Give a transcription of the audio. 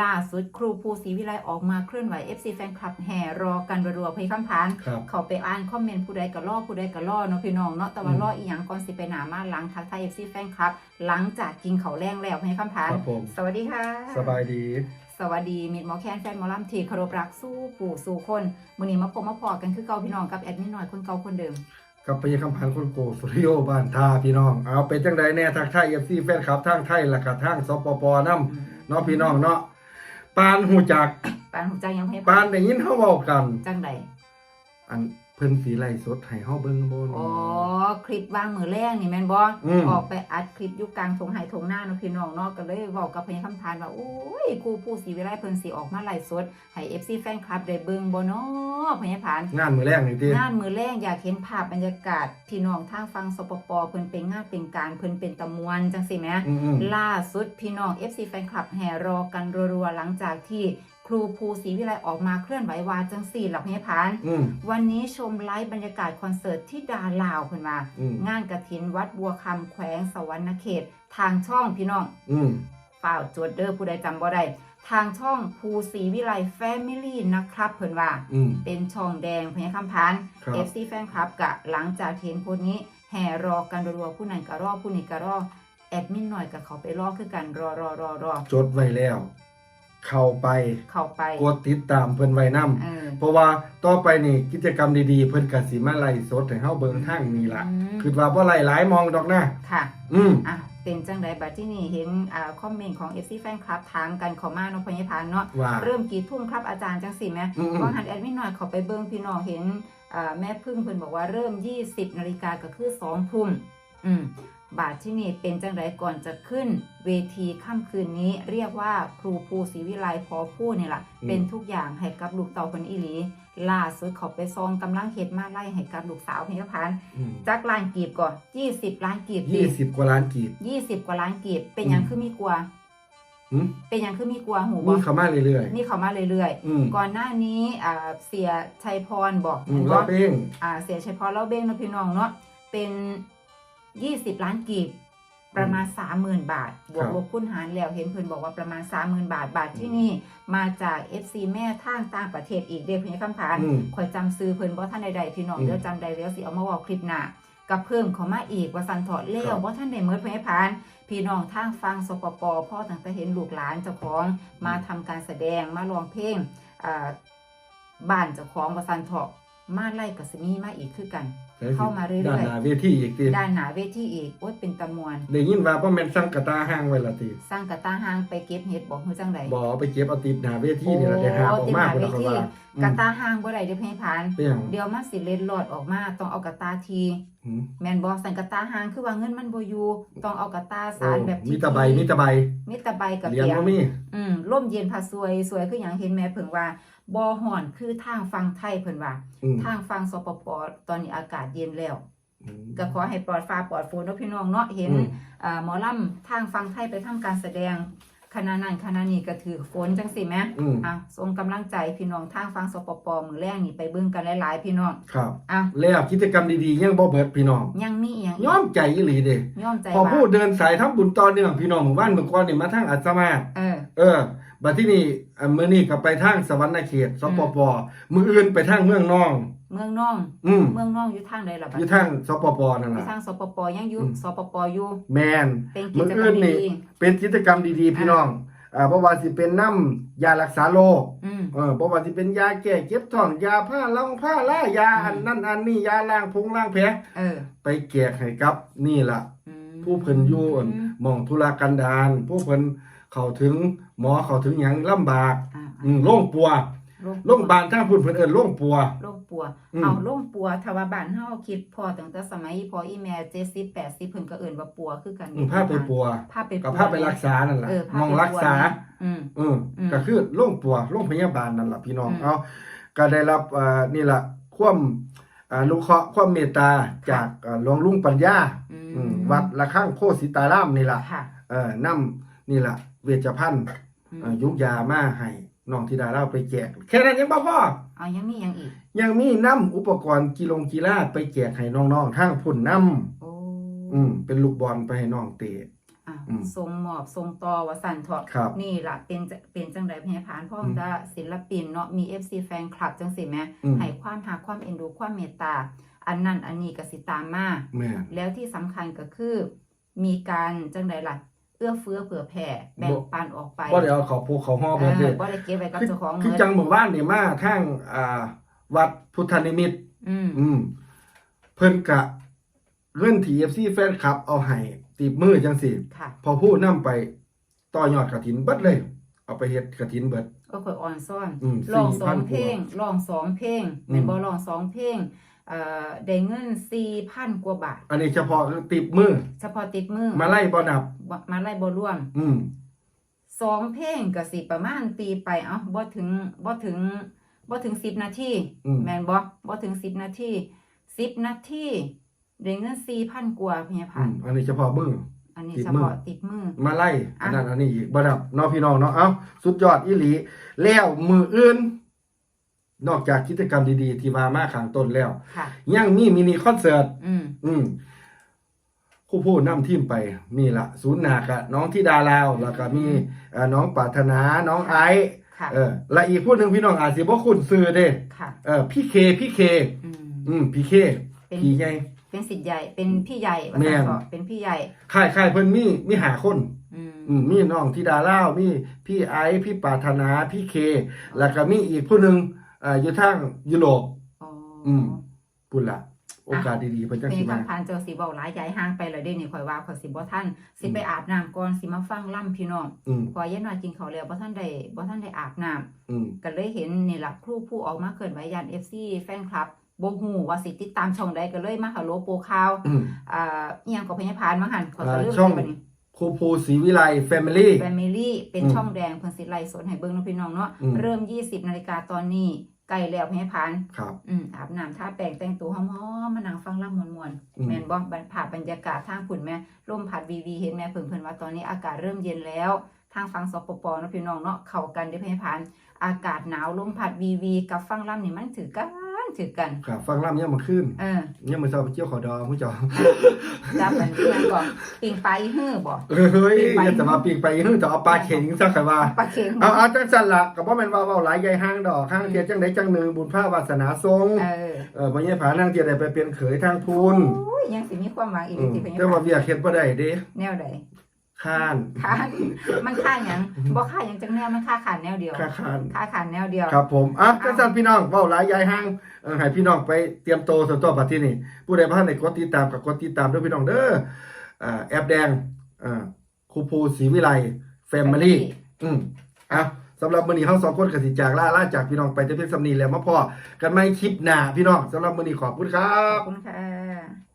ล่าสุดครูภูศรีวิไลออกมาเคลื่อนไหว FC แฟนคลับแห่รอกันรัวๆเพยคำพานครับ เขาไปอ่านคอมเมนต์ผู้ใดก็ล่อผู้ใดก็ล่อเนาะพี่น้องเนาะแต่ว่าอืม ล่ออีหยังก่อนสิไปหนามาหลังทักทาย FC แฟนคลับ หลังจากกินเขาวแรงแล้วเพยคำพานครับผม สวัสดีค่ะ สบายดี สวัสดีมิดหมอแคนแฟนหมอลำทีเคารพรักสู้ปู่สู่คนมื้อนี้มาพบมาพอกันคือเก่าพี่น้องกับแอดมินหน่อยคนเก่าคนเดิม กับพยาคำพันธ์คนโกสุริโยบ้านทาพี่น้อง เอาเป็นจังใดแน่ทางไทยเอฟซีแฟนคลับทางไทยและก็ทางสปปนำเนาะพี่น้องเนาะ ปานหูจัก ปานหูจังยังให้ปานได้ยินเฮาเว้ากัน จังใด อัน เพิ่นสีไล่สดให้เฮาเบิ่งบ่นอ๋อคลิปวางมือแรกนี่แม่นบ่อืม ออกไปอัดคลิปอยู่กลางทงไห้ทงหน้าเนาะพี่น้องเนาะก็เลยเว้ากับพญาคำพานว่าโอ้ยครูผู้ศรีวิไลเพิ่นสิออกมาไลฟ์สดให้ FC แฟนคลับได้เบิ่งบ่เนาะพญาพาน งานมื้อแรกนี่ติงานมือแรกอยากเห็นภาพบรรยากาศพี่น้องทางฟังสปปเพิ่นเป็นงานเป็นการเพิ่นเป็นตะมวนจังซี่แหมอืมล่าสุดพี่น้อง FC แฟนคลับแห่รอกันรัวๆหลังจากที่ ครูภูศรีวิไลออกมาเคลื่อนไหววาจังสี่หลักพญาพานอืม วันนี้ชมไลฟ์บรรยากาศคอนเสิร์ตที่ดาลาวเพิ่นมา อืม งานกระถินวัดบัวคำแขวงสวรรณเขต ทางช่องพี่น้องอืม ฝ่าวจวดเดอร์ผู้ใดจำบ่ได้ทางช่องภูศรีวิไลแฟมิลี่นะครับเพิ่นว่า อืม เป็นช่องแดงพญาคำพานครับ FC แฟนคลับกะหลังจากเห็นโพสต์นี้แห่รอกันรัวๆผู้นั้นก็รอผู้นี้ก็รอแอดมินหน่อยกับเขาไปรอคือกันรอรอรอรอจดไว้แล้ว เข้าไปเข้าไปกดติดตามเพิ่นไว้นำเออ เพราะว่าต่อไปนี่กิจกรรมดีๆ เพิ่นก็สิมาไล่สดให้เฮาเบิ่งทางนี้ล่ะอืมคือว่าบ่ไล่หลายมองดอกนะค่ะ อืม อะ เป็นจังไดบัดที่นี่เห็นอ่าคอมเมนต์ของ FC แฟนคลับถามกันเขอมาเนาะพญาพานเนาะ ว่า เริ่มกี่ทุ่มครับอาจารย์จังสิแหมอืมๆก็หันแอดมินหน่อยเขาไปเบิ่งพี่น้องเห็นอ่าแม่พึ่งเพิ่นบอกว่าเริ่ม 20นาฬิกาก็คือ2ทุ่มอืม บาทที่นี่เป็นจังไดก่อนจะขึ้น เวทีค่ำคืนนี้เรียกว่าครูภูศรีวิไลพอพูดนี่ล่ะเป็นทุกอย่างให้กับลูกเต่าคนอีหลีล่าสุดเขาไปซองกำลังเฮ็ดมาไล่ให้กับลูกสาวพญาพานอืมจักล้านกีบก่อน20ล้านกีบยี่สิบกว่าล้านกีบยี่สิบกว่าล้านกีบเป็นหยังอืมคือมีกลัวหืมเป็นหยังคือมีกลัวหูบมีอกเข้ามาเรื่อยนี่เขามาเรื่อยๆอืมๆก่อนหน้านี้อ่าเสียชัยพรบอกอืมเห็นเราว่าเป้งอ่าเสียชัยพรเล่าเบ้งเนาะพี่น้องเนาะเป็น ยี่สิบล้านกีบ ประมาณสามหมื่นบาท บวกลบคูณหารแล้วเห็นเพิ่นบอกว่าประมาณสามหมื่นบาท บาทที่นี่มาจาก FC แม่ทางต่างประเทศอีกเด้อเพี่นคำถามอืมข่อยจำซื้อเพิ่นบ่ท่านใดๆพี่น้องอืมเดี๋ยวจำได้แล้วสิเอามาเว้าคลิปหน้ากับเพิ่มเข้ามาอีกว่าสันเถอดแล้ครัวบบ่ท่านได้เมิดเพิ่นให้ผ่าน พี่น้องทางฟังสปปพ่อตั้งแต่เห็นลูกหลานเจ้าของมาทำการแสดงมาร้องเพลงอ่าบ้านเจ้าของว่าสันเถาะมาไล่กับสมีมาอีกคือกัน เข้ามาเรื่อยๆด้านหน้าเวทีอีกติด้านหนาเวทีอีกโอ๊ยเป็นตะมวนได้ยินว่าบ่แม่นสั่งกระตาห้างไว้ละติสร้างกระตาหางไปเก็บเห็ดบอกฮือจังไดบ่เอาไปเก็บเอาติดหน้าเวทีนี่ล่ะได้หาออกมาโอ้พุ่นติดหน้าเวทีล่ะเขาว่าอืมกระตาหางบ่ได้เด้อเพิ่นให้ผ่านเป็นหยังเดี๋ยวมันสิเล็ดลอดออกมาต้องเอากระตาทีหืมแม่นบ่สันกระตาหางคือว่าเงินมันบ่อยู่ต้องเอากระตาสารแบบโอ้มีแตะใบมีแตะใบมีแตะใบกับเหรียญเปียบ่งมีอืมร่มเย็นผาสวยสวยคืออย่างเห็นแม่เพิ่งว่าบ่ฮ้อนคือทางฟังไทยเพิ่นว่าอืมทางฟังสปปตอนนี้อากาศเย็นแล้วอืมก็ขอให้ปลอดฟ้าปลอดฝนเนาะพี่น้องเนาะเห็นอืมอ่าหมอลำทางฟังไทยไปทำการแสดงคณะนั้นคณะนี้ก็ถือฝนจังสิแหมอืมอะส่งกำลังใจพี่น้องทางฟังสปปมื้อแรกนี่ไปเบิ่งกันหลายๆพี่น้องครับอะแล้วกิจกรรมดีๆยังบ่เบิดพี่น้อง ยังมีอีหยังอีกยอมใจอีหลีเด้ย่อมใจพอว่าพูดเดินสายทำบุญต่อเนื่องพี่น้องหมู่บ้านเมื่อก่อนนี่มาทางอัศมาศเออ เออบัดที่นี่อะมื้อนี้ก็ไปทางสวรรณเขตสปปมื้ออื่นไปทางเมืองนอง เมืองน้อง อืมเมืองน้องอยู่ทางใดล่ะบัดอยู่ทางสปปนั่นอยู่ล่ะ ทางสปปยังอยู่อืม สปปอยู่แมน เป็นกิมื้อจกรอื่รมนนี่ ดีเป็นกิจกรรมดีๆ พี่น้องอ่าบ่ว่าสิเป็นน้ำยารักษาโรคๆอืม เออบ่ว่าสิเป็นยาแก้เจ็บท้องยาผ้าลองผ้าล่ายาอืม อันนั้นอันนี้ยาล้างพุงล้างแผลเออไปแจกให้กับนี่ล่ะ อืมผู้เพิ่นอยู่อั่นหม่องธุรกันดารผู้เพิ่นเข้าถึงหมอเข้าถึงหยังลำบาก อ่าอืมโรงปัว โรคโรงพยาบาลทางพุ่นเพิ่นเอิ้นโรงปัว โรคปัว อืม เอาโรคปัวทว่าบ้านเฮาคิดพอตั้งแต่สมัยพออีแม่70 80เพิ่นก็เอิ้นว่าปัวคือกันอืมพาไปปัว พาไปกับพาไปรักษานั่นล่ะเออพาไปมองรักษา ปัว อืม อืมอืมก็คือโรงปัวโรงพยาบาลนั่นล่ะพี่น้องอืมเอาก็ได้รับอ่านี่ล่ะความอ่าลูกเคราะห์ความเมตตาจากอ่าหลวงลุงปัญญาอือืมมวัดละข้างโคสิตารามนี่ล่ะค่ะ เอ่อนำนี่ล่ะเวชภัณฑ์อืม เอ่อยุกยามาให้ น้องธิดาเราไปแจก แค่นั้นยังบ่พอเอายังมีหยังอีก ยังมีนำอุปกรณ์กีฬงกีฬาไปแจกให้น้องๆทางพุ่นนำโอ้อืมเป็นลูกบอลไปให้น้องเตะ อะอืม ทรงหมอบทรงต่อว่าสั่นเถอะครับ นี่ล่ะเป็นจะเป็นจังไดพยาผานพ่ออืมมดาศิลปินเนาะมี FC แฟนคลับจังสิแหม่อืม ให้ความหาความเอ็นดูความเมตตา อันนั้นอันนี้ก็สิตามมา แม่นแล้วที่สำคัญก็คือ มีการจังไดล่ะ เอื้อเฟื้อเผื่อแผ่แบ่งบ่ปันออกไปบ่ได้เอาเขาภูเขาห้อเอเบิดเด้อบ่ได้เก็บไว้กับคือเจ้าของคือเงินจังหมู่บ้านนี่มาทางอ่า วัดพุทธนิมิตรอืมอืมเพิ่นกะเงินที่ FC แฟนคลับ เอาให้ตีบมือจังซี่ค่ะพอพูดนํไปต่อยอดกฐินเบิดเลย เอาไปเฮ็ดกฐินเบิดก็ค่อยอ่อนซ่อนอืมลองสอง4,000เพลงลองสองเพลงอืมแม่นบ่ลองสองเพลง เอ่อได้เงิน4,000กว่าบาท อันนี้เฉพาะติบมือ เฉพาะติดมือมาไล่บ่นับ บ่มาไล่บ่ร่วมอืมสองเพลงก็สิประมาณตีไปเอ้าบ่ถึงบ่ถึงบ่ถึงสิบนาทีอืมแม่นบ่บ่ถึงสิบนาทีสิบนาทีได้เงินสี่พันกว่าพญาอืพันมอันนี้เฉพาะมือ อันนี้ติดเฉมือ พาะติดมือ มาไล่อะอันนั้นอันนี้อีกบ่ดับเนาะพี่น้องเนาะเอ้าสุดยอดอีหลีแล้วมืออื่น นอกจากกิจกรรมดีๆ ที่มามาข้างต้นแล้ว ค่ะ ยังมีมินิคอนเสิร์ต อืม อืมครู่ผู้นำทีมไปมีละศูนย์หนากะน้องที่ดาลาว แล้วก็มีเอ่อน้องปรารถนาน้องไอซ์ค่ะ เออและอีกผู้หนึ่งพี่น้องอาจสิบ่คุ้นซื้อเด้ค่ะ เออพี่เคพี่เค อืม อืมพี่เคเป็น พี่ใหญ่ เป็นสิทธิ์ใหญ่ เป็นพี่ใหญ่ว่าแม่ซั่นนก็เป็นพี่ใหญ่ ค่ายค่ายเพิ่นมีมีหาคน อืม อืมมีน้องธิดาลาวมีพี่ไอซ์พี่ปรารถนาพี่เค แล้วก็มีอีกผู้หนึ่ง อ่าอยู่ทางยุโรป อ๋อออืม พุ่นละโอกาสดีๆเพิ่นจังมีสิมา คำพานเจ้าสิเว้าหลายย้ายห่างไปแล้วเด้นี่ข่อยว่าข่อยสิบ่ทันสิไปอาบน้ำก่อนสิมาฟังล่ำพี่น้องอืมพอยายน้อยกินข้าวแล้วบ่ทันได้บ่ทันได้อาบน้ำ อืม ก็เลยเห็นนี่ล่ะครูผู้ออกมาเคลื่อนไหวยัน FC แฟนคลับบ่ฮู้ว่าสิติดตามช่องใดก็เลยมาฮัลโหลโปรข่าวอืม อ่าอีหยังก็พยาพานมาหั่นขอยก็อ่าลืมช่อง ไปบัดนี้ ครูภูศรีวิไลแฟมิลี่ Family เป็นอืมช่องแดงเพิ่นสิไลฟ์สดให้เบิ่งเนาะพี่น้องเนาะอืม เริ่ม 20นาฬิกาตอนนี้ใกล้แล้วพยาพานครับ อืมอาบน้ำทาแป้งแต่งตัวหอมๆมานั่งฟังล่ำม่วนอืๆมแม่นบ่บรรภาพบรรยากาศทางผุ่นแม่ลมพัดวีวีเห็นแม่เพิ่นเพิ่นว่าตอนนี้อากาศเริ่มเย็นแล้ว ทางฝั่งสปปเนาะพี่น้องเนาะเข้ากันเด้อพยาพาน อากาศหนาวลมพัดวีวีกับฟังล่ำนี่มันถือกัน ถือกันครับฟังล่ำเนี่ยามมาขึ้นเออเนี่ยามมาเช้าไปเที่ยวเขอดอผู้เจ้าจับมันเพื่อนก่อนปิงปลาอีฮื้อบ่เฮ้ยปีกไปอย่าจะมาปีกไปเฮ้ยจะเอาปลาเข็งซะใครว่าปลาเค็งเอาเอาจังสั่นละก็บ่แม่นว่าเว้าหลายใหญ่ห้างดอกห้างเทียจังไดจังหนึงบุญภาวาสนาทรงเออเออบ่ใช่ผานั่งเทียได้ไปเป็นเขยทางทุนโอ้ยยังสิมีความหวังอีกอืมสิเป็นแต่ว่าเวียกเฮ็ดบ่ได้เด้แนวใด ค้านค่ามันค่าหยังบ่ค่าหยังจังแนวมันค่าขาดแนวเดียวค้าค้านค่าขาดแนวเดียวครับผมอะจังสั่นพี่น้องเว้าหลายใหญ่ห้างเออให้พี่น้องไปเตรียมโตวส่วนตัวบัดที่นี่ผู้ใดบ่ทันได้กดติดตามก็กดติดตามด้วยพี่น้องเด้ออ่าแอปแดงอ่าครูภูศรีวิไลแฟมิลี่อืมอะสำหรับมื้อนี้เฮาสองคนก็สิจากลาลาจากพี่น้องไปแต่เพียงสำนีแล้วมาพอกันใหม่คลิปหน้าพี่น้องสำหรับมื้อนี้ขอบคุณครัขอบบคุณค่ะ